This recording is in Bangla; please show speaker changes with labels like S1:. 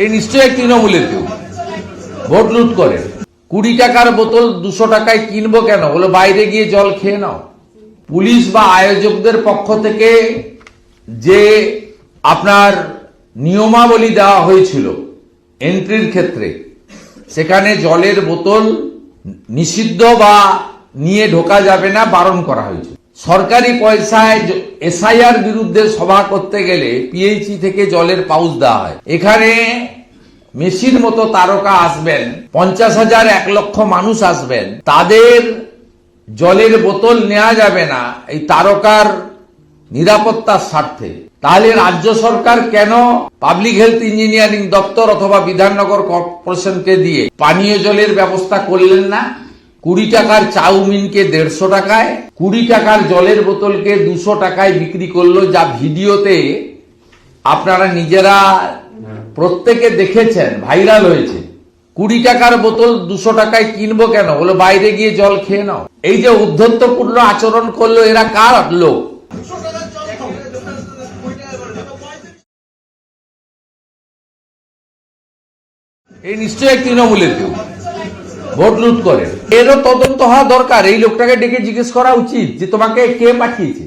S1: এই নিশ্চয়ই তৃণমূলের কেউ। ভোট লুট করে। কুড়ি টাকার বোতল দুশো টাকায় কিনবো কেন? বলে, বাইরে গিয়ে জল খেয়ে নাও। পুলিশ বা আয়োজকদের পক্ষ থেকে যে আপনার নিয়মাবলী দেওয়া হয়েছিল এন্ট্রির ক্ষেত্রে, সেখানে জলের বোতল নিষিদ্ধ বা নিয়ে ঢোকা যাবে না, বারণ করা হয়েছে সরকারি পয়সায় এসআইআর বিরুদ্ধে সভা করতে গেলে পিএইচি থেকে জলের পাউচ দেওয়া হয়। এখানে মেসির মতো তারকা আসবেন, পঞ্চাশ হাজার এক লক্ষ মানুষ আসবেন। তাদের জলের বোতল নেওয়া যাবে না এই তারকার নিরাপত্তার স্বার্থে। তাহলে রাজ্য সরকার কেন পাবলিক হেলথ ইঞ্জিনিয়ারিং দপ্তর অথবা বিধাননগর কর্পোরেশনকে দিয়ে পানীয় জলের ব্যবস্থা করলেন না? কুড়ি টাকার চাউমিনকে দেড়শো টাকায়, কুড়ি টাকার জলের বোতলকে দুশো টাকায় বিক্রি করল যা ভিডিওতে আপনারা নিজেরা প্রত্যেকে দেখেছেন, ভাইরাল হয়েছে। কুড়ি টাকার বোতল দুশো টাকায় কিনবো কেন? বলো বাইরে গিয়ে জল খেয়ে নাও। এই যে উদ্ধত্তপূর্ণ আচরণ করল এরা কার লোক? এই নিশ্চয়ই তৃণমূলের কেউ। ভোট লুট করে এরও তদন্ত হওয়া দরকার। এই লোকটাকে ডেকে জিজ্ঞেস করা উচিত যে তোমাকে কে পাঠিয়েছে?